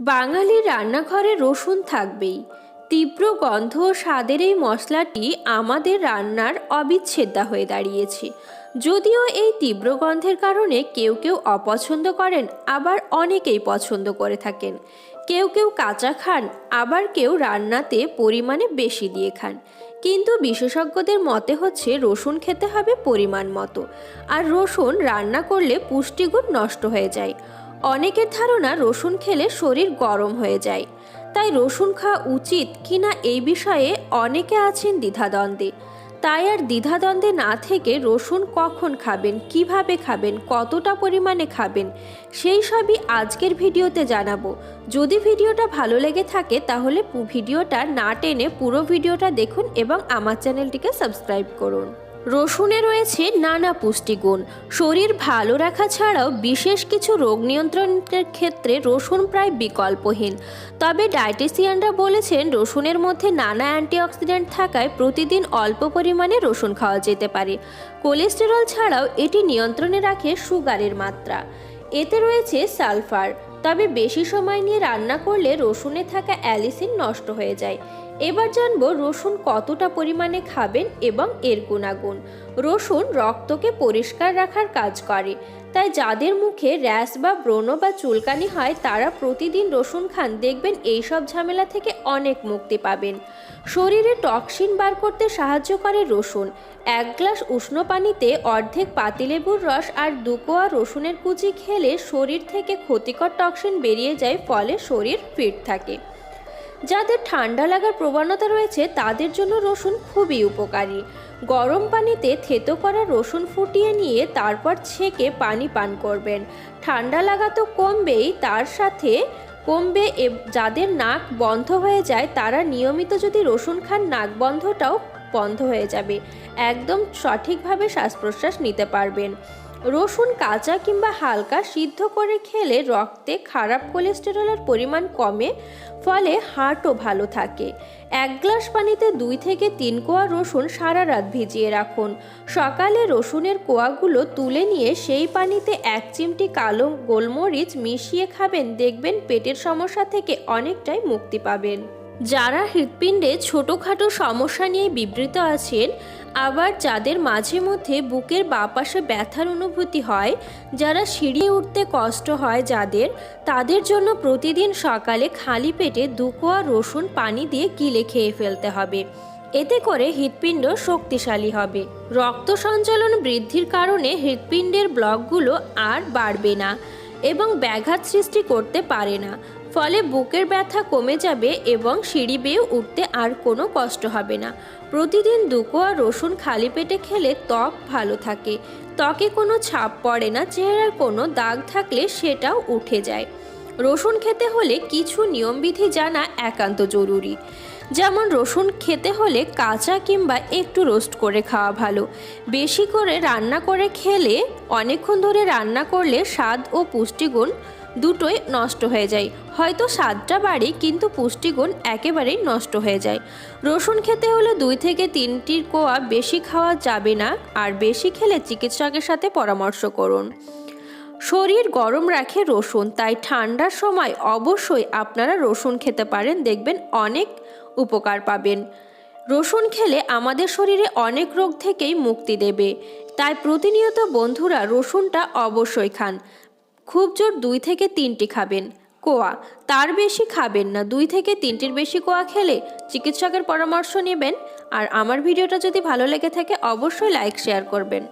বাঙালির রান্নাঘরে রসুন থাকবেই। তীব্র গন্ধ ও স্বাদের এই মশলাটি আমাদের রান্নার অবিচ্ছেদ্যা হয়ে দাঁড়িয়েছে। যদিও এই তীব্র গন্ধের কারণে কেউ কেউ অপছন্দ করেন, আবার অনেকেই পছন্দ করে থাকেন। কেউ কেউ কাঁচা খান, আবার কেউ রান্নাতে পরিমাণে বেশি দিয়ে খান। কিন্তু বিশেষজ্ঞদের মতে হচ্ছে রসুন খেতে হবে পরিমাণ মতো। আর রসুন রান্না করলে পুষ্টিগুণ নষ্ট হয়ে যায়। অনেকের ধারণা রসুন খেলে শরীর গরম হয়ে যায়। তাই রসুন খাওয়া উচিত কিনা এই বিষয়ে অনেকে আছেন দ্বিধাদ্বন্দ্বে। তাই আর দ্বিধাদ্বন্দ্বে না থেকে রসুন কখন খাবেন, কীভাবে খাবেন, কতটা পরিমাণে খাবেন, সেই সবই আজকের ভিডিওতে জানাব। যদি ভিডিওটা ভালো লেগে থাকে তাহলে ভিডিওটা না টেনে পুরো ভিডিওটা দেখুন এবং আমার চ্যানেলটিকে সাবস্ক্রাইব করুন। রসুনে রয়েছে নানা পুষ্টিগুণ। শরীর ভালো রাখা ছাড়াও বিশেষ কিছু রোগ নিয়ন্ত্রণের ক্ষেত্রে রসুন প্রায় বিকল্পহীন। তবে ডায়েটিশিয়ানরা বলেছেন, রসুনের মধ্যে নানা অ্যান্টিঅক্সিডেন্ট থাকায় প্রতিদিন অল্প পরিমাণে রসুন খাওয়া যেতে পারে। কোলেস্টেরল ছাড়াও এটি নিয়ন্ত্রণে রাখে সুগারের মাত্রা। এতে রয়েছে সালফার। তবে বেশি সময় নিয়ে রান্না করলে রসুনে থাকা অ্যালিসিন নষ্ট হয়ে যায়। এবার জানব রসুন কতটা পরিমাণে খাবেন এবং এর গুণাগুণ। রসুন রক্তকে পরিষ্কার রাখার কাজ করে, তাই যাদের মুখে র্যাশ বা ব্রণ বা চুলকানি হয়, তারা প্রতিদিন রসুন খান। দেখবেন এই সব ঝামেলা থেকে অনেক মুক্তি পাবেন। শরীরে টক্সিন বার করতে সাহায্য করে রসুন। এক গ্লাস উষ্ণ পানিতে অর্ধেক পাতিলেবুর রস আর দুকোয়া রসুনের কুচি খেলে শরীর থেকে ক্ষতিকর টক্সিন বেরিয়ে যায়, ফলে শরীর ফিট থাকে। যাদের ঠান্ডা লাগার প্রবণতা রয়েছে, তাদের জন্য রসুন খুবই উপকারী। গরম পানিতে থেতো করা রসুন ফুটিয়ে নিয়ে তারপর ছেঁকে পানি পান করবেন। ঠান্ডা লাগা তো কমবেই, তার সাথে কমবে যাদের নাক বন্ধ হয়ে যায়, তারা নিয়মিত যদি রসুন খান, নাক বন্ধটাও বন্ধ হয়ে যাবে। একদম সঠিকভাবে শ্বাস প্রশ্বাস নিতে পারবেন। রসুন কাঁচা কিংবা হালকা সিদ্ধ করে খেলে রক্তে খারাপ কোলেস্টেরলের পরিমাণ কমে, ফলে হার্টও ভালো থাকে। এক গ্লাস পানিতে দুই থেকে তিন কোয়া রসুন সারা রাত ভিজিয়ে রাখুন। সকালে রসুনের কোয়াগুলো তুলে নিয়ে সেই পানিতে এক চিমটি কালো গোলমরিচ মিশিয়ে খাবেন। দেখবেন পেটের সমস্যা থেকে অনেকটাই মুক্তি পাবেন। যারা হৃৎপিণ্ডে ছোটোখাটো সমস্যা নিয়ে বিবৃত আছেন আবার যাদের মাঝে মধ্যে বুকের বাপাশে ব্যথার অনুভূতি হয়, যারা সিঁড়ি উঠতে কষ্ট হয় যাদের, তাদের জন্য প্রতিদিন সকালে খালি পেটে দুকোয়া রসুন পানি দিয়ে গিলে খেয়ে ফেলতে হবে। এতে করে হৃৎপিণ্ড শক্তিশালী হবে। রক্ত সঞ্চালন বৃদ্ধির কারণে হৃৎপিণ্ডের ব্লকগুলো আর বাড়বে না এবং ব্যাঘাত সৃষ্টি করতে পারে না। ফলে বুকের ব্যথা কমে যাবে এবং সিঁড়ি বেয়ে উঠতে আর কোনো কষ্ট হবে না। প্রতিদিন দুকোয়া রসুন খালি পেটে খেলে ত্বক ভালো থাকে। ত্বকে কোনো ছাপ পড়ে না, চেহারার কোনো দাগ থাকলে সেটাও উঠে যায়। রসুন খেতে হলে কিছু নিয়মবিধি জানা একান্ত জরুরি। যেমন রসুন খেতে হলে কাঁচা কিংবা একটু রোস্ট করে খাওয়া ভালো। বেশি করে রান্না করে খেলে, অনেকক্ষণ ধরে রান্না করলে স্বাদ ও পুষ্টিগুণ দুটোই নষ্ট হয়ে যায়। হয়তো স্বাদটা বাড়ে কিন্তু পুষ্টিগুণ একেবারেই নষ্ট হয়ে যায়। রসুন খেতে হলে দুই থেকে তিনটির কোয়া বেশি খাওয়া যাবে না, আর বেশি খেলে চিকিৎসকের সাথে পরামর্শ করুন। শরীর গরম রাখে রসুন, তাই ঠান্ডার সময় অবশ্যই আপনারা রসুন খেতে পারেন, দেখবেন অনেক উপকার পাবেন। রসুন খেলে আমাদের শরীরে অনেক রোগ থেকেই মুক্তি দেবে, তাই প্রতিনিয়ত বন্ধুরা রসুনটা অবশ্যই খান। খুব জোর দুই থেকে তিনটি খাবেন। কোয়া, তার বেশি খাবেন না। দুই থেকে তিনটির বেশি কোয়া খেলে চিকিৎসকের পরামর্শ নেবেন। আর আমার ভিডিওটা যদি ভালো লেগে থাকে, অবশ্যই লাইক, শেয়ার করবেন।